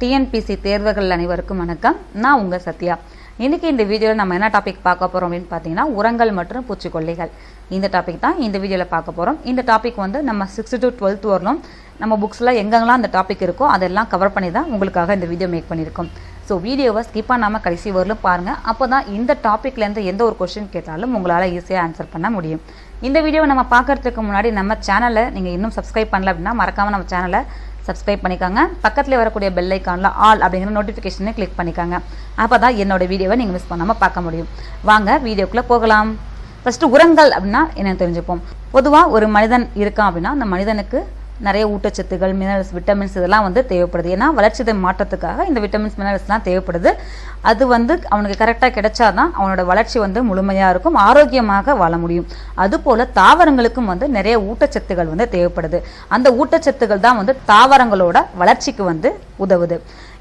TNPSC தேர்வர்கள் அனைவருக்கும் வணக்கம். நான் உங்கள் சத்யா. இன்றைக்கி இந்த வீடியோவில் நம்ம என்ன டாபிக் பார்க்க போகிறோம் அப்படின்னு பார்த்தீங்கன்னா உரங்கள் மற்றும் பூச்சிக்கொல்லிகள். இந்த டாபிக் தான் இந்த வீடியோவில் பார்க்க போகிறோம் இந்த டாபிக் வந்து நம்ம சிக்ஸ்த் டு டுவெல்த் வரணும். நம்ம புக்ஸில் எங்கெங்கெல்லாம் அந்த டாபிக் இருக்கோ அதெல்லாம் கவர் பண்ணி தான் உங்களுக்காக இந்த வீடியோ மேக் பண்ணியிருக்கோம். ஸோ வீடியோவை ஸ்கிப் பண்ணாமல் கடைசி வரலும் பாருங்கள் அப்போ தான் இந்த டாப்பிக்லேருந்து எந்த ஒரு கொஸ்டின் கேட்டாலும் உங்களால் ஈஸியாக ஆன்சர் பண்ண முடியும். இந்த வீடியோவை நம்ம பார்க்கறதுக்கு முன்னாடி நம்ம சேனலை நீங்கள் இன்னும் சப்ஸ்கிரைப் பண்ணல அப்படின்னா மறக்காமல் நம்ம சேனலை சப்ஸ்கிரைப் பண்ணிக்கோங்க. பக்கத்தில் வரக்கூடிய பெல் ஐக்கானில் ஆல் அப்படிங்கிற நோட்டிஃபிகேஷனை கிளிக் பண்ணிக்கோங்க. அப்போ தான் என்னோட வீடியோவை நீங்கள் மிஸ் பண்ணாமல் பார்க்க முடியும். வாங்க வீடியோக்குள்ளே போகலாம். ஃபஸ்ட்டு உரங்கள் அப்படின்னா என்னென்னு தெரிஞ்சுப்போம். பொதுவாக ஒரு மனிதன் இருக்கான் அப்படின்னா அந்த மனிதனுக்கு நிறைய ஊட்டச்சத்துகள் மினரல்ஸ் விட்டமின்ஸ் இதெல்லாம் வந்து தேவைப்படுது. ஏன்னா வளர்ச்சிதை மாற்றத்துக்காக இந்த விட்டமின்ஸ் மினரல்ஸ்லாம் தேவைப்படுது. அது வந்து அவனுக்கு கரெக்டாக கிடைச்சா தான் அவனோட வளர்ச்சி வந்து முழுமையாக இருக்கும் ஆரோக்கியமாக வாழ முடியும். அதுபோல் தாவரங்களுக்கும் வந்து நிறைய ஊட்டச்சத்துகள் வந்து தேவைப்படுது. அந்த ஊட்டச்சத்துகள் தான் வந்து தாவரங்களோட வளர்ச்சிக்கு வந்து உதவுது.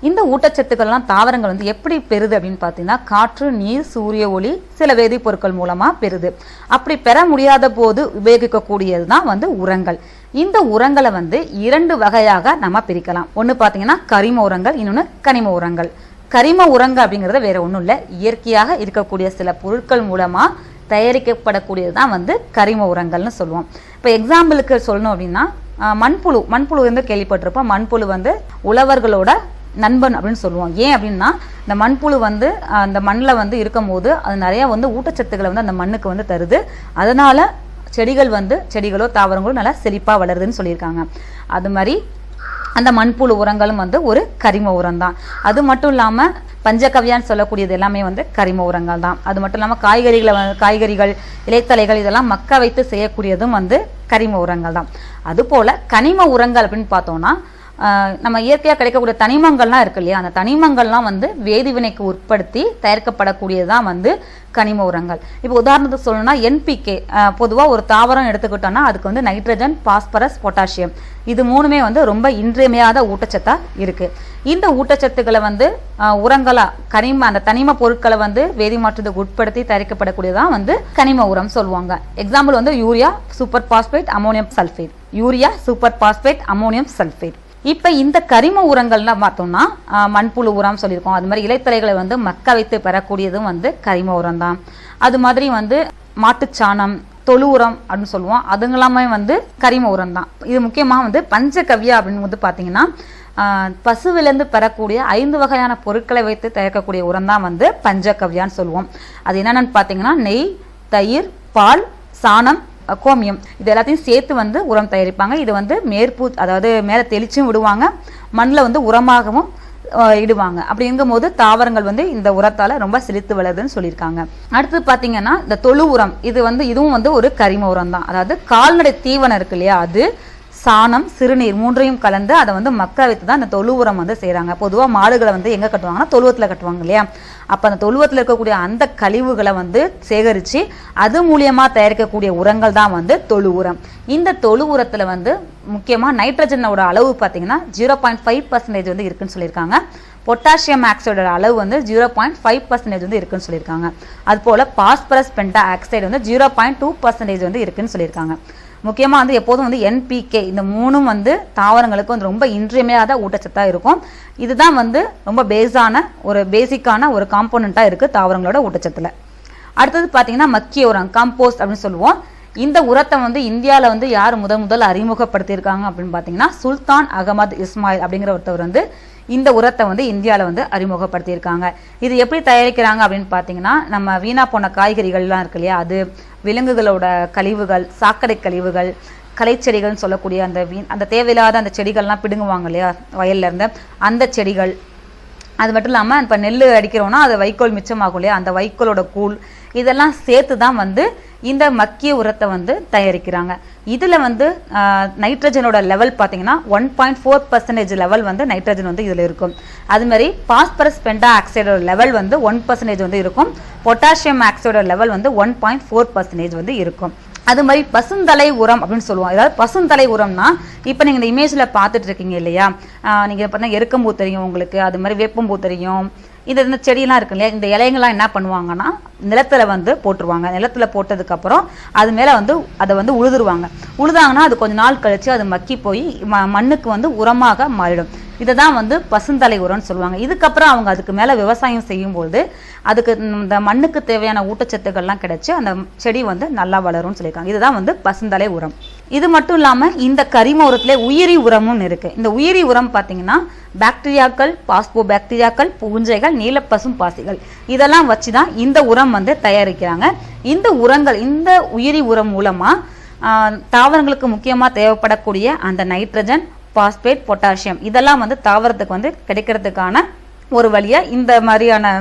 இந்த ஊட்டச்சத்துக்கள்லாம் தாவரங்கள் வந்து எப்படி பெறுது அப்படின்னு பார்த்தீங்கன்னா காற்று நீர் சூரிய ஒளி சில வேதிப்பொருட்கள் மூலமாக பெறுது. அப்படி பெற முடியாத போது உபயோகிக்கக்கூடியது தான் வந்து உரங்கள். இந்த உரங்களை வந்து இரண்டு வகையாக நம்ம பிரிக்கலாம். ஒன்று பார்த்தீங்கன்னா கரிம உரங்கள் இன்னொன்று கனிம உரங்கள். கரிம உரங்கள் அப்படிங்கிறது வேற ஒன்றும் இல்லை. இயற்கையாக இருக்கக்கூடிய சில பொருட்கள் மூலமாக தயாரிக்கப்படக்கூடியது தான் வந்து கரிம உரங்கள்னு சொல்லுவோம். இப்போ எக்ஸாம்பிளுக்கு சொல்லணும் அப்படின்னா மண்புழு மண்புழு வந்து கேள்விப்பட்டிருப்போம். மண்புழு வந்து உழவர்களோட நண்பன் அப்படின்னு சொல்லுவோம். ஏன் அப்படின்னா இந்த மண்புழு வந்து அந்த மண்ணில் வந்து இருக்கும்போது அது நிறையா வந்து ஊட்டச்சத்துக்களை வந்து அந்த மண்ணுக்கு வந்து தருது. அதனால் செடிகள் வந்து செடிகளோ தாவரங்களோ நல்லா செழிப்பாக வளருதுன்னு சொல்லியிருக்காங்க. அது மாதிரி அந்த மண்புழு உரங்களும் வந்து ஒரு கரிம உரம் தான். அது மட்டும் இல்லாமல் பஞ்சகவியான்னு சொல்லக்கூடியது எல்லாமே வந்து கரிம உரங்கள் தான். அது மட்டும் இல்லாமல் காய்கறிகளை காய்கறிகள் இலைத்தலைகள் இதெல்லாம் மக்க வைத்து செய்யக்கூடியதும் வந்து கரிம உரங்கள் தான். அதுபோல் கனிம உரங்கள் அப்படின்னு பார்த்தோன்னா நம்ம இயற்கையாக கிடைக்கக்கூடிய தனிமங்கள்லாம் இருக்கு இல்லையா? அந்த தனிமங்கள்லாம் வந்து வேதிவினைக்கு உட்படுத்தி தயாரிக்கப்படக்கூடியதான் வந்து கனிம உரங்கள். இப்போ உதாரணத்துக்கு சொல்லணும்னா என்பிகே பொதுவாக ஒரு தாவரம் எடுத்துக்கிட்டோம்னா அதுக்கு வந்து நைட்ரஜன் பாஸ்பரஸ் பொட்டாசியம் இது மூணுமே வந்து ரொம்ப இன்றியமையாத ஊட்டச்சத்தாக இருக்குது இந்த ஊட்டச்சத்துக்களை வந்து உரங்களாக கனிம அந்த தனிம பொருட்களை வந்து வேதி மாற்றத்துக்கு உட்படுத்தி தயாரிக்கப்படக்கூடியதான் வந்து கனிம உரம் சொல்லுவாங்க. எக்ஸாம்பிள் வந்து urea super phosphate ammonium sulphate urea super phosphate ammonium sulphate இப்போ இந்த கரிம உரங்கள்லாம் பார்த்தோம்னா மண்புழு உரம் சொல்லியிருக்கோம். அது மாதிரி இலைத்தலைகளை வந்து மக்க வைத்து பெறக்கூடியதும் வந்து கரிம உரம் தான் அது மாதிரி வந்து மாட்டுச்சாணம் தொழு உரம் அப்படின்னு சொல்லுவோம். அதுங்களாமே வந்து கரிம உரம் தான் இது முக்கியமாக வந்து பஞ்சகவ்யா அப்படின்னு வந்து பார்த்தீங்கன்னா பசுவிலேருந்து பெறக்கூடிய ஐந்து வகையான பொருட்களை வைத்து தயாரிக்கக்கூடிய உரம் தான் வந்து பஞ்சகவ்யான்னு சொல்லுவோம். அது என்னென்னு பார்த்தீங்கன்னா நெய் தயிர் பால் சாணம் கோமியம் இது எல்லாத்தையும் சேர்த்து வந்து உரம் தயாரிப்பாங்க. இது வந்து மேற்பூ அதாவது மேலே தெளிச்சும் விடுவாங்க. மண்ணில் வந்து உரமாகவும் அஹ், இடுவாங்க. அப்படிங்கும் போது தாவரங்கள் வந்து இந்த உரத்தால் ரொம்ப செழித்து வளருதுன்னு சொல்லியிருக்காங்க. அடுத்து பார்த்தீங்கன்னா இந்த தொழு உரம். இது வந்து இதுவும் வந்து ஒரு கரிம உரம் தான் அதாவது கால்நடை தீவனம் இருக்கு இல்லையா அது சாணம் சிறுநீர் மூன்றையும் கலந்து அதை வந்து மக்க வைத்து தான் அந்த தொழு உரம் வந்து செய்கிறாங்க பொதுவாக மாடுகளை வந்து எங்கே கட்டுவாங்கன்னா தொழுவத்தில் கட்டுவாங்க இல்லையா? அப்போ அந்த தொழுவத்தில் இருக்கக்கூடிய அந்த கழிவுகளை வந்து சேகரித்து அது மூலியமாக தயாரிக்கக்கூடிய உரங்கள் தான் வந்து தொழு உரம் இந்த தொழு உரத்தில் வந்து முக்கியமாக நைட்ரஜனோட அளவு பார்த்தீங்கன்னா ஜீரோ பாயிண்ட் ஃபைவ் பர்சன்டேஜ் வந்து இருக்குன்னு சொல்லியிருக்காங்க. பொட்டாசியம் ஆக்சைடோட அளவு வந்து ஜீரோ பாயிண்ட் ஃபைவ் பர்சன்டேஜ் வந்து இருக்குன்னு சொல்லியிருக்காங்க. அதுபோல் பாஸ்பரஸ் பென்டா ஆக்சைடு வந்து ஜீரோ பாயிண்ட் டூ பர்சன்டேஜ் வந்து இருக்குன்னு சொல்லியிருக்காங்க. முக்கியமாக வந்து எப்போதும் வந்து என்பிகே இந்த மூணும் வந்து தாவரங்களுக்கு வந்து ரொம்ப இன்றியமையாத ஊட்டச்சத்தாக இருக்கும். இதுதான் வந்து ரொம்ப பேஸான ஒரு பேசிக்கான ஒரு காம்போனண்ட்டாக இருக்குது தாவரங்களோட ஊட்டச்சத்தில். அடுத்தது பார்த்தீங்கன்னா மக்கிய உரம் காம்போஸ்ட் அப்படின்னு சொல்லுவோம். இந்த உரத்தை வந்து இந்தியாவில் வந்து யார் முதல் முதல் அறிமுகப்படுத்தியிருக்காங்க அப்படின்னு பார்த்தீங்கன்னா சுல்தான் அகமது இஸ்மாயில் அப்படிங்கிற ஒருத்தவர் வந்து இந்த உரத்தை வந்து இந்தியாவில் வந்து அறிமுகப்படுத்தியிருக்காங்க. இது எப்படி தயாரிக்கிறாங்க அப்படின்னு பார்த்தீங்கன்னா நம்ம வீணா போன காய்கறிகள்லாம் இருக்கு இல்லையா அது விலங்குகளோட கழிவுகள் சாக்கடை கழிவுகள் கலைச்செடிகள்னு சொல்லக்கூடிய அந்த வீண் அந்த தேவையில்லாத அந்த செடிகள்லாம் பிடுங்குவாங்க இல்லையா வயல்ல இருந்து. அந்த செடிகள் அது மட்டும் இல்லாமல் இப்போ நெல் அடிக்கிறோம்னா அது வைக்கோல் மிச்சமாகும் இல்லையா அந்த வைக்கோலோட கூழ் இதெல்லாம் சேர்த்து தான் வந்து இந்த மக்கிய உரத்தை வந்து தயாரிக்கிறாங்க. இதில் வந்து நைட்ரஜனோட லெவல் பார்த்தீங்கன்னா one point four percentage level வந்து நைட்ரஜன் வந்து இதில் இருக்கும். அது மாதிரி பாஸ்பரஸ் பெண்டா ஆக்சைடோட லெவல் வந்து ஒன் பர்சன்டேஜ் வந்து இருக்கும். பொட்டாசியம் ஆக்சைடோட லெவல் வந்து ஒன் பாயிண்ட் ஃபோர் பர்சன்டேஜ் வந்து இருக்கும். அது மாதிரி பசுந்தலை உரம் அப்படின்னு சொல்லுவோம். அதாவது பசுந்தலை உரம்னா இப்போ நீங்கள் இந்த இமேஜில் பார்த்துட்டு இருக்கீங்க இல்லையா? நீங்கள் பார்த்தீங்கன்னா எருக்கம்பூ தெரியும் உங்களுக்கு அது மாதிரி வேப்பம்பூ தெரியும். இந்த இந்த செடியெல்லாம் இருக்கு இல்லையா? இந்த இலைங்கள்லாம் என்ன பண்ணுவாங்கன்னா நிலத்தில் வந்து போட்டுருவாங்க. நிலத்துல போட்டதுக்கப்புறம் அது மேலே வந்து அதை வந்து உழுதுருவாங்க. உழுதாங்கன்னா அது கொஞ்ச நாள் கழித்து அது மக்கி போய் ம- மண்ணுக்கு வந்து உரமாக மாறிடும். இதை தான் வந்து பசுந்தலை உரம்னு சொல்லுவாங்க. இதுக்கப்புறம் அவங்க அதுக்கு மேலே விவசாயம் செய்யும்போது அதுக்கு இந்த மண்ணுக்கு தேவையான ஊட்டச்சத்துக்கள்லாம் கிடச்சி அந்த செடி வந்து நல்லா வளரும்னு சொல்லியிருக்காங்க. இதுதான் வந்து பசுந்தலை உரம். இது மட்டும் இல்லாமல் இந்த கரிம உரத்துல உயிரி உரமும் இருக்குது இந்த உயிரி உரம் பார்த்தீங்கன்னா பாக்டீரியாக்கள் பாஸ்போ பாக்டீரியாக்கள் பூஞ்சைகள் நீலப்பசும் பாசிகள். இதெல்லாம் வச்சு தான் இந்த உரம் வந்து தயாரிக்கிறாங்க. இந்த உரங்கள் இந்த உயிரி உரம் மூலமாக தாவரங்களுக்கு முக்கியமாக தேவைப்படக்கூடிய அந்த நைட்ரஜன் பாஸ்பேட் பொட்டாசியம் இதெல்லாம் வந்து தாவரத்துக்கு வந்து கிடைக்கிறதுக்கான ஒரு வழியாக இந்த மாதிரியான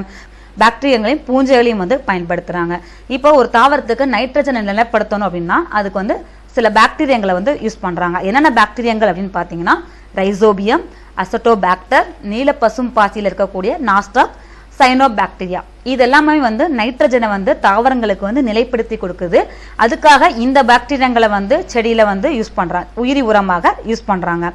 பாக்டீரியங்களையும் பூஞ்சைகளையும் வந்து பயன்படுத்துகிறாங்க இப்போ ஒரு தாவரத்துக்கு நைட்ரஜனை நிலைப்படுத்தணும் அப்படின்னா அதுக்கு வந்து சில பாக்டீரியங்களை வந்து யூஸ் பண்ணுறாங்க என்னென்ன பாக்டீரியங்கள் அப்படின்னு பார்த்தீங்கன்னா ரைசோபியம் அசட்டோபாக்டர் நீலப்பசும் பாசியில் இருக்கக்கூடிய நாஸ்டாக் சைனோ பாக்டீரியா இதெல்லாமே வந்து நைட்ரஜனை வந்து தாவரங்களுக்கு வந்து நிலைப்படுத்தி கொடுக்குது. அதுக்காக இந்த பாக்டீரியங்களை வந்து செடியில் வந்து யூஸ் பண்ணுறாங்க உயிரி உரமாக யூஸ் பண்ணுறாங்க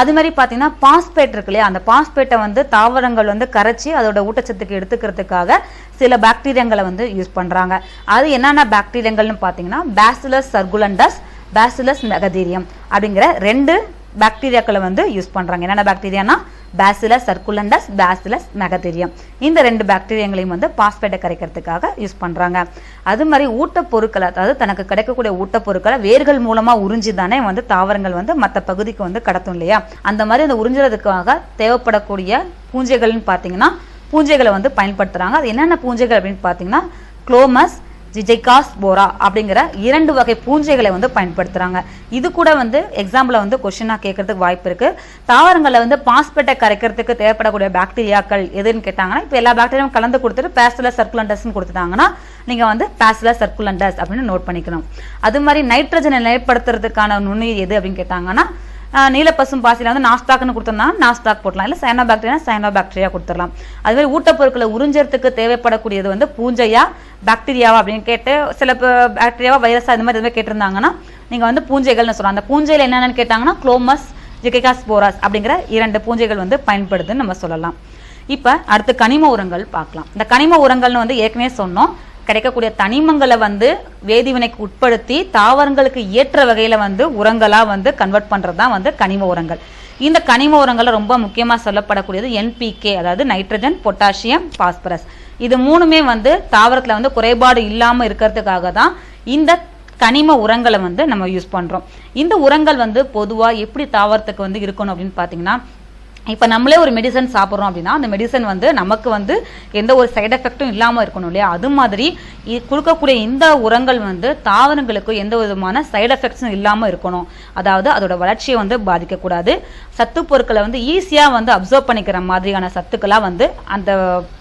அது மாதிரி பார்த்தீங்கன்னா பாஸ்பேட் இருக்கு இல்லையா? அந்த பாஸ்பேட்டை வந்து தாவரங்கள் வந்து கரைச்சி அதோட ஊட்டச்சத்துக்கு எடுத்துக்கிறதுக்காக சில பாக்டீரியங்களை வந்து யூஸ் பண்ணுறாங்க அது என்னென்ன பாக்டீரியங்கள்னு பார்த்தீங்கன்னா பேசிலஸ் சர்குலண்டஸ் பேசிலஸ் மெகதீரியம் அப்படிங்கிற ரெண்டு பாக்டீரியாக்களை வந்து யூஸ் பண்ணுறாங்க என்னென்ன பாக்டீரியானா பேசிலஸ் சர்க்குலண்டஸ் பேசிலஸ் மெகதீரியம் இந்த ரெண்டு பாக்டீரியங்களையும் வந்து பாஸ்பேட்டை கரைக்கிறதுக்காக யூஸ் பண்ணுறாங்க அது மாதிரி ஊட்டப்பொருட்களை அதாவது தனக்கு கிடைக்கக்கூடிய ஊட்டப்பொருட்களை வேர்கள் மூலமாக உறிஞ்சி தானே வந்து தாவரங்கள் வந்து மற்ற பகுதிக்கு வந்து கடத்தும் இல்லையா? அந்த மாதிரி அந்த உறிஞ்சுறதுக்காக தேவைப்படக்கூடிய பூஞ்சைகள்னு பார்த்தீங்கன்னா பூஞ்சைகளை வந்து பயன்படுத்துகிறாங்க அது என்னென்ன பூஞ்சைகள் அப்படின்னு பார்த்தீங்கன்னா குளோமஸ் ஜிஜைகாஸ் போரா அப்படிங்கிற இரண்டு வகை பூஞ்சைகளை வந்து பயன்படுத்துறாங்க. இது கூட வந்து எக்ஸாம்பிள் வந்து கொஷினாக கேட்கறதுக்கு வாய்ப்பு இருக்கு. தாவரங்களை வந்து பாஸ்பேட்டை கரைக்கிறதுக்கு தேவைப்படக்கூடிய பாக்டீரியாக்கள் எதுன்னு கேட்டாங்கன்னா இப்போ எல்லா பாக்டீரியாவும் கலந்து கொடுத்துட்டு பேஸ்டலர் சர்க்குலண்டஸ்ன்னு கொடுத்துட்டாங்கன்னா நீங்க வந்து பேஸ்டலர் சர்க்குலண்டஸ் அப்படின்னு நோட் பண்ணிக்கணும். அது மாதிரி நைட்ரஜனை நிலைப்படுத்துறதுக்கான நுண்ணுயிர் எது அப்படின்னு கேட்டாங்கன்னா நீலப்பசும் பாசியில் வந்து நாஸ்டாக்னு கொடுத்தோம்னா நாஸ்டாக் போடலாம் இல்லை சைனோ பாக்டீரியா சைனோ பாக்டீரியா கொடுத்துடலாம். அது மாதிரி ஊட்டப்பொருட்களை உறிஞ்சறதுக்கு தேவைப்படக்கூடியது வந்து பூஞ்சையா பாக்டீரியாவா அப்படின்னு கேட்டு சில பாக்டீரியாவா வைரஸா இந்த மாதிரி எதுவுமே கேட்டிருந்தாங்கன்னா நீங்கள் வந்து பூஞ்சைகள்னு சொல்லலாம். அந்த பூஞ்சையில் என்னென்னு கேட்டாங்கன்னா குளோமஸ் ஜிகேகாஸ் போராஸ் அப்படிங்கிற இரண்டு பூஞ்சைகள் வந்து பயன்படுதுன்னு நம்ம சொல்லலாம். இப்போ அடுத்து கனிம உரங்கள் பார்க்கலாம். இந்த கனிம உரங்கள்னு வந்து ஏற்கனவே சொன்னோம். கிடைக்கக்கூடிய தனிமங்களை வந்து வேதிவினைக்கு உட்படுத்தி தாவரங்களுக்கு ஏற்ற வகையில் வந்து உரங்களாக வந்து கன்வெர்ட் பண்ணுறது தான் வந்து கனிம உரங்கள். இந்த கனிம உரங்களை ரொம்ப முக்கியமாக சொல்லப்படக்கூடியது என்பிகே அதாவது நைட்ரஜன் பொட்டாசியம் பாஸ்பரஸ் இது மூணுமே வந்து தாவரத்தில் வந்து குறைபாடு இல்லாமல் இருக்கிறதுக்காக தான் இந்த கனிம உரங்களை வந்து நம்ம யூஸ் பண்ணுறோம் இந்த உரங்கள் வந்து பொதுவாக எப்படி தாவரத்துக்கு வந்து இருக்கணும் அப்படின்னு பார்த்தீங்கன்னா இப்போ நம்மளே ஒரு மெடிசன் சாப்பிட்றோம் அப்படின்னா அந்த மெடிசன் வந்து நமக்கு வந்து எந்த ஒரு சைடு எஃபெக்ட்டும் இல்லாமல் இருக்கணும் இல்லையா? அது மாதிரி இ- கொடுக்கக்கூடிய இந்த உரங்கள் வந்து தாவரங்களுக்கு எந்த விதமான சைடு எஃபெக்ட்ஸும் இல்லாமல் இருக்கணும். அதாவது அதோட வளர்ச்சியை வந்து பாதிக்கக்கூடாது. சத்து பொருட்களை வந்து ஈஸியாக வந்து அப்சர்வ் பண்ணிக்கிற மாதிரியான சத்துக்களாக வந்து அந்த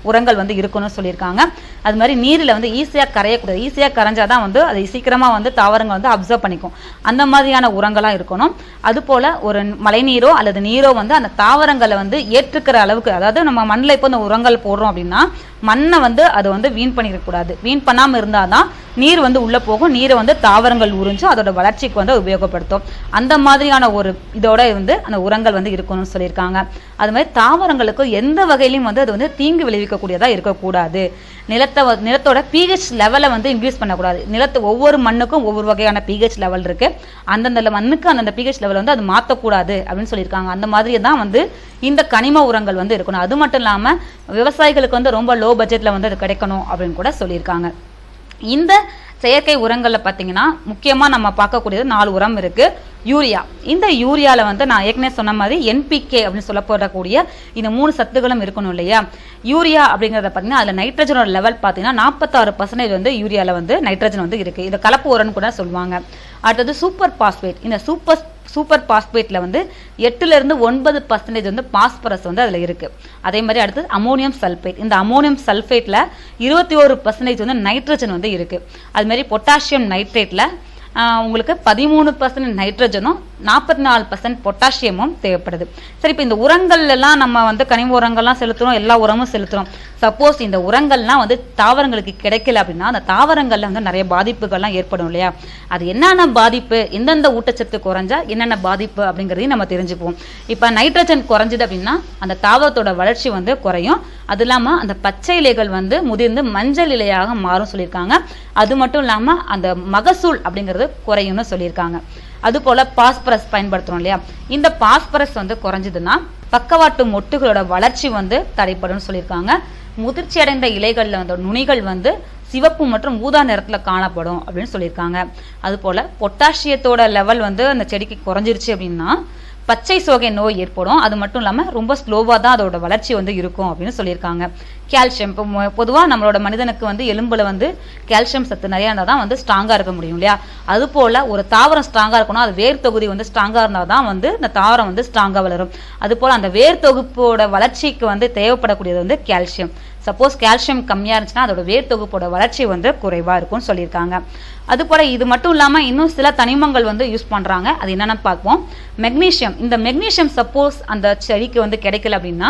உரங்கள் வந்து இருக்கணும்னு சொல்லியிருக்காங்க. அது மாதிரி நீரில் வந்து ஈஸியாக கரையக்கூடாது. ஈஸியாக கரைஞ்சாதான் வந்து அதை சீக்கிரமாக வந்து தாவரங்கள் வந்து அப்சர்வ் பண்ணிக்கும். அந்த மாதிரியான உரங்களாக இருக்கணும். அதுபோல் ஒரு மழைநீரோ அல்லது நீரோ வந்து அந்த தாவரங்களை வந்து ஏற்றுக்கிற அளவுக்கு அதாவது நம்ம மண்ணில் இப்போ இந்த உரங்கள் போடுறோம் அப்படின்னா மண்ணை வந்து அதை வந்து வீண் பண்ணிடக்கூடாது வீண் பண்ணாமல் இருந்தால் தான் நீர் வந்து உள்ளே போகும். நீரை வந்து தாவரங்கள் உறிஞ்சும் அதோட வளர்ச்சிக்கு வந்து உபயோகப்படுத்தும். அந்த மாதிரியான ஒரு இதோட வந்து அந்த உரங்கள் வந்து இருக்கணும்னு சொல்லியிருக்காங்க. அது மாதிரி தாவரங்களுக்கு எந்த வகையிலையும் வந்து அது வந்து தீங்கு விளைவிக்கக்கூடியதாக இருக்கக்கூடாது. நிலத்தை நிலத்தோட பிஹெச் லெவலை வந்து இன்க்ரீஸ் பண்ணக்கூடாது. நிலத்து ஒவ்வொரு மண்ணுக்கும் ஒவ்வொரு வகையான பிஹெச் லெவல் இருக்குது அந்தந்த மண்ணுக்கு அந்தந்த பிஹெச் லெவல் வந்து அது மாற்றக்கூடாது அப்படின்னு சொல்லியிருக்காங்க. அந்த மாதிரி தான் வந்து இந்த கனிம உரங்கள் வந்து இருக்கணும். அது மட்டும் இல்லாமல் விவசாயிகளுக்கு வந்து ரொம்ப லோ பட்ஜெட்டில் வந்து அது கிடைக்கணும் அப்படின்னு கூட சொல்லியிருக்காங்க. இந்த செயற்கை உரங்களில் பார்த்தீங்கன்னா முக்கியமாக நம்ம பார்க்கக்கூடியது நாலு உரம் இருக்குது யூரியா. இந்த யூரியாவில் வந்து நான் ஏற்கனவே சொன்ன மாதிரி என்பிகே அப்படின்னு சொல்லப்படக்கூடிய இந்த மூணு சத்துகளும் இருக்கணும் இல்லையா? யூரியா அப்படிங்கிறத பார்த்தீங்கன்னா அதில் நைட்ரஜனோட லெவல் பார்த்தீங்கன்னா நாற்பத்தாறு பர்சன்டேஜ் வந்து யூரியாவில் வந்து நைட்ரஜன் வந்து இருக்குது இதை கலப்பு உரம்னு கூட சொல்லுவாங்க. அடுத்தது சூப்பர் பாஸ்பேட் இந்த சூப்பர் சூப்பர் பாஸ்பேட்டில் வந்து எட்டுலேருந்து ஒன்பது பர்சன்டேஜ் வந்து பாஸ்பரஸ் வந்து அதில் இருக்குது அதே மாதிரி அடுத்தது அமோனியம் சல்ஃபேட் இந்த அமோனியம் சல்ஃபேட்டில் இருபத்தி ஒரு பர்சன்டேஜ் வந்து நைட்ரஜன் வந்து இருக்குது அதுமாரி பொட்டாசியம் நைட்ரேட்டில் உங்களுக்கு பதிமூணு பர்சன்ட் நைட்ரஜனும் நாற்பத்தி நாலு பர்சன்ட் பொட்டாசியமும் தேவைப்படுது. சரி இப்போ இந்த உரங்கள்லாம் நம்ம வந்து கனிம உரங்கள்லாம் செலுத்துகிறோம் எல்லா உரமும் செலுத்துகிறோம் சப்போஸ் இந்த உரங்கள்லாம் வந்து தாவரங்களுக்கு கிடைக்கல அப்படின்னா அந்த தாவரங்களில் வந்து நிறைய பாதிப்புகள்லாம் ஏற்படும் இல்லையா? அது என்னென்ன பாதிப்பு எந்தெந்த ஊட்டச்சத்து குறைஞ்சா என்னென்ன பாதிப்பு அப்படிங்கிறதையும் நம்ம தெரிஞ்சுப்போம் இப்போ நைட்ரஜன் குறைஞ்சிது அப்படின்னா அந்த தாவரத்தோட வளர்ச்சி வந்து குறையும். அது இல்லாமல் அந்த பச்சை இலைகள் வந்து முதிர்ந்து மஞ்சள் இலையாக மாறும் சொல்லியிருக்காங்க. அது மட்டும் இல்லாமல் அந்த மகசூல் அப்படிங்கிறது குறையும்னு சொல்லியிருக்காங்க. அது போல பாஸ்பரஸ் பயன்படுத்துறோம் இல்லையா? இந்த பாஸ்பரஸ் வந்து குறைஞ்சதுன்னா பக்கவாட்டு மொட்டுகளோட வளர்ச்சி வந்து தடைப்படும் சொல்லியிருக்காங்க. முதிர்ச்சி அடைந்த இலைகளில் வந்து நுனிகள் வந்து சிவப்பு மற்றும் ஊதா நிறத்தில் காணப்படும் அப்படின்னு சொல்லியிருக்காங்க. அது போல பொட்டாசியத்தோட லெவல் வந்து அந்த செடிக்கு குறைஞ்சிருச்சு அப்படின்னா பச்சை சோகை நோய் ஏற்படும். அது மட்டும் இல்லாமல் ரொம்ப ஸ்லோவாக தான் அதோட வளர்ச்சி வந்து இருக்கும் அப்படின்னு சொல்லியிருக்காங்க. கால்சியம் இப்போ பொதுவாக நம்மளோட மனிதனுக்கு வந்து எலும்பில் வந்து கால்சியம் சத்து நிறையா இருந்தால் தான் வந்து ஸ்ட்ராங்காக இருக்க முடியும் இல்லையா? அது போல் ஒரு தாவரம் ஸ்ட்ராங்காக இருக்கணும் அது வேர் தொகுதி வந்து ஸ்ட்ராங்காக இருந்தால் தான் வந்து இந்த தாவரம் வந்து ஸ்ட்ராங்காக வளரும். அது போல் அந்த வேர் தொகுப்போட வளர்ச்சிக்கு வந்து தேவைப்படக்கூடியது வந்து கால்சியம் சப்போஸ் கால்சியம் கம்மியாக இருந்துச்சுன்னா அதோட வேர் தொகுப்போட வளர்ச்சி வந்து குறைவாக இருக்கும்னு சொல்லியிருக்காங்க. அது போல இது மட்டும் இல்லாமல் இன்னும் சில தனிமங்கள் வந்து யூஸ் பண்ணுறாங்க அது என்னென்னு பார்ப்போம். மெக்னீஷியம் இந்த மெக்னீஷியம் சப்போஸ் அந்த செடிக்கு வந்து கிடைக்கல அப்படின்னா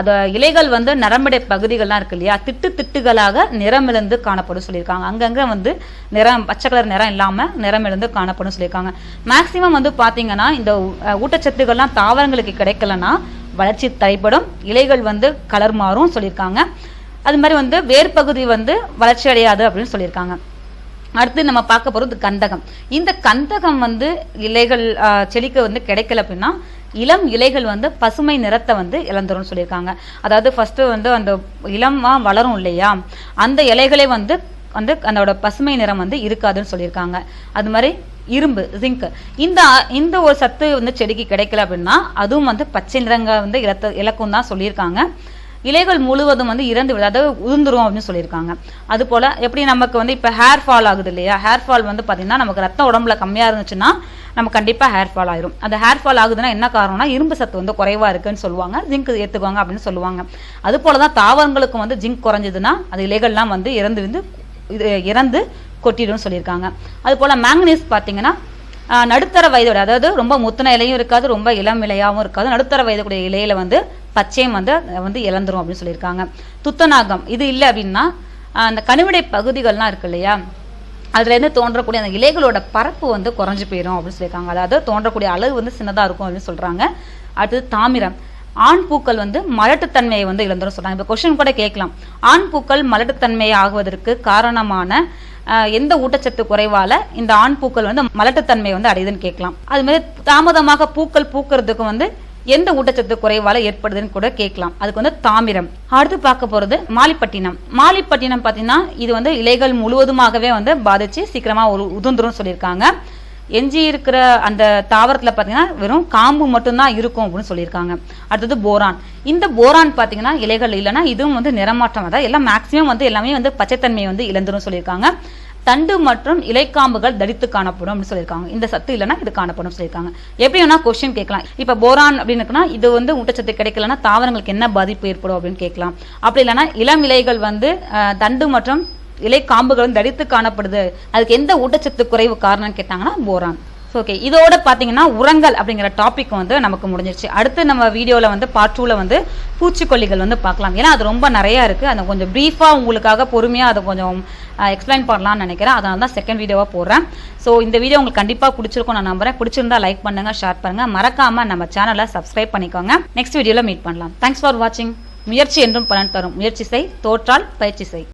அதை இலைகள் வந்து நரம்படை பகுதிகள்லாம் இருக்கு இல்லையா திட்டு திட்டுகளாக நிறமிழந்து காணப்படும் சொல்லியிருக்காங்க அங்கங்கே வந்து நிறம் பச்சை கலர் நிறம் இல்லாமல் நிறமிழந்து காணப்படும் சொல்லியிருக்காங்க மேக்சிமம் வந்து பார்த்தீங்கன்னா இந்த ஊட்டச்சத்துக்கள்லாம் தாவரங்களுக்கு கிடைக்கலன்னா வளர்ச்சி தடைப்படும் இலைகள் வந்து கலர் மாறும் சொல்லியிருக்காங்க. அது மாதிரி வந்து வேர்பகுதி வந்து வளர்ச்சி அடையாது அப்படின்னு சொல்லியிருக்காங்க. அடுத்து நம்ம பார்க்க போகிறது கந்தகம். இந்த கந்தகம் வந்து இலைகள் செடிக்கு வந்து கிடைக்கல அப்படின்னா இளம் இலைகள் வந்து பசுமை நிறத்தை வந்து இழந்துரும்னு சொல்லியிருக்காங்க. அதாவது ஃபஸ்ட்டு வந்து அந்த இளமாக வளரும் இல்லையா? அந்த இலைகளே வந்து வந்து அதோட பசுமை நிறம் வந்து இருக்காதுன்னு சொல்லியிருக்காங்க. அது மாதிரி இரும்பு ஜிங்க் இந்த இந்த ஒரு சத்து வந்து செடிக்கு கிடைக்கல அப்படின்னா அதுவும் வந்து பச்சை நிறங்க வந்து இலத்த இலக்கும் தான் சொல்லியிருக்காங்க. இலைகள் முழுவதும் வந்து இறந்து விடும் அதாவது உதிர்ந்துரும் அப்படின்னு சொல்லியிருக்காங்க. அது போல எப்படி நமக்கு வந்து இப்போ ஹேர் ஃபால் ஆகுது இல்லையா? ஹேர் ஃபால் வந்து பார்த்தீங்கன்னா நமக்கு ரத்தம் உடம்புல கம்மியாக இருந்துச்சுன்னா நம்ம கண்டிப்பாக ஹேர் ஃபால் ஆயிரும். அந்த ஹேர் ஃபால் ஆகுதுன்னா என்ன காரணம்னா இரும்பு சத்து வந்து குறைவாக இருக்குன்னு சொல்லுவாங்க. ஜிங்க் ஏற்றுக்குவாங்க அப்படின்னு சொல்லுவாங்க. அது போல தான் தாவரங்களுக்கும் வந்து ஜிங்க் குறைஞ்சதுன்னா அது இலைகள்லாம் வந்து இறந்து வந்து இது இறந்து கொட்டிடும்னு சொல்லியிருக்காங்க. அது போல மேங்கனீஸ் பார்த்தீங்கன்னா நடுத்தர வயதோட அதாவது ரொம்ப முத்தின இலையும் இருக்காது ரொம்ப இளம் இலையாகவும் இருக்காது. நடுத்தர வயதுடைய இலையில வந்து பச்சையும் வந்து வந்து இழந்துரும் அப்படின்னு சொல்லியிருக்காங்க. துத்தநாகம் இது இல்லை அப்படின்னா அந்த கனிவிடை பகுதிகள்லாம் இருக்கு இல்லையா? அதுலேருந்து தோன்றக்கூடிய அந்த இலைகளோட பரப்பு வந்து குறைஞ்சு போயிடும் அப்படின்னு சொல்லியிருக்காங்க. அதாவது தோன்றக்கூடிய அளவு வந்து சின்னதாக இருக்கும் அப்படின்னு சொல்கிறாங்க அடுத்தது தாமிரம். ஆண் பூக்கள் வந்து மலட்டுத்தன்மையை வந்து இழந்துரும் சொல்றாங்க. இப்போ கொஸ்டின் கூட கேட்கலாம். ஆண் பூக்கள் மலட்டுத்தன்மை ஆகுவதற்கு காரணமான எந்த ஊட்டச்சத்து குறைவால இந்த ஆண் பூக்கள் வந்து மலட்டுத்தன்மை வந்து அடையுதுன்னு கேட்கலாம். அது மாதிரி தாமதமாக பூக்கள் பூக்கிறதுக்கு வந்து எந்த ஊட்டச்சத்து குறைவால ஏற்படுதுன்னு கூட கேட்கலாம். அதுக்கு வந்து தாமிரம். அடுத்து பார்க்க போறது மாலிப்பட்டினம். மாலிப்பட்டினம் பார்த்தீங்கன்னா இது வந்து இலைகள் முழுவதுமாகவே வந்து பாதிச்சு சீக்கிரமா ஒரு உதிர்ந்துரும் சொல்லியிருக்காங்க. எஞ்சி இருக்கிற அந்த தாவரத்தில் பார்த்தீங்கன்னா வெறும் காம்பு மட்டும்தான் இருக்கும் அப்படின்னு சொல்லியிருக்காங்க. அடுத்தது போரான். இந்த போரான் பார்த்தீங்கன்னா இலைகள் இல்லைன்னா இதுவும் வந்து நிறமாற்றம் அதாவது எல்லாம் மேக்சிமம் வந்து எல்லாமே வந்து பச்சைத்தன்மையை வந்து இழந்துரும் சொல்லியிருக்காங்க. தண்டு மற்றும் இலைக்காம்புகள் தடித்து காணப்படும் அப்படின்னு சொல்லியிருக்காங்க. இந்த சத்து இல்லைன்னா இது காணப்படும் சொல்லியிருக்காங்க. எப்படி வேணா கொஸ்டின் கேட்கலாம். இப்போ போரான் அப்படின்னு இருக்குன்னா இது வந்து ஊட்டச்சத்து கிடைக்கலன்னா தாவரங்களுக்கு என்ன பாதிப்பு ஏற்படும் அப்படின்னு கேட்கலாம். அப்படி இல்லைன்னா இளம் இலைகள் வந்து தண்டு மற்றும் இலை காம்புகளும் தடித்து காணப்படுது. அதுக்கு எந்த ஊட்டச்சத்து குறைவு காரணம்னு கேட்டாங்கன்னா போரான். ஓகே இதோட பார்த்தீங்கன்னா உரங்கள் அப்படிங்கிற டாபிக் வந்து நமக்கு முடிஞ்சிருச்சு. அடுத்து நம்ம வீடியோவில் வந்து பார்ட் டூவில் வந்து பூச்சிக்கொல்லிகள் வந்து பார்க்கலாம். ஏன்னா அது ரொம்ப நிறையா இருக்குது அதை கொஞ்சம் ப்ரீஃபாக உங்களுக்காக பொறுமையாக அதை கொஞ்சம் எக்ஸ்பிளைன் பண்ணலாம்னு நினைக்கிறேன். அதனால தான் செகண்ட் வீடியோவாக போடுறேன் ஸோ இந்த வீடியோ உங்களுக்கு கண்டிப்பாக பிடிச்சிருக்கும் நான் நம்புறேன். பிடிச்சிருந்தா லைக் பண்ணுங்கள் ஷேர் பண்ணுங்கள் மறக்காமல் நம்ம சேனலை சப்ஸ்கிரைப் பண்ணிக்கோங்க. நெக்ஸ்ட் வீடியோவில் மீட் பண்ணலாம். தேங்க்ஸ் ஃபார் வாட்சிங் முயற்சி என்றும் பலன் தரும். முயற்சி செய் தோற்றால் பயிற்சி செய்.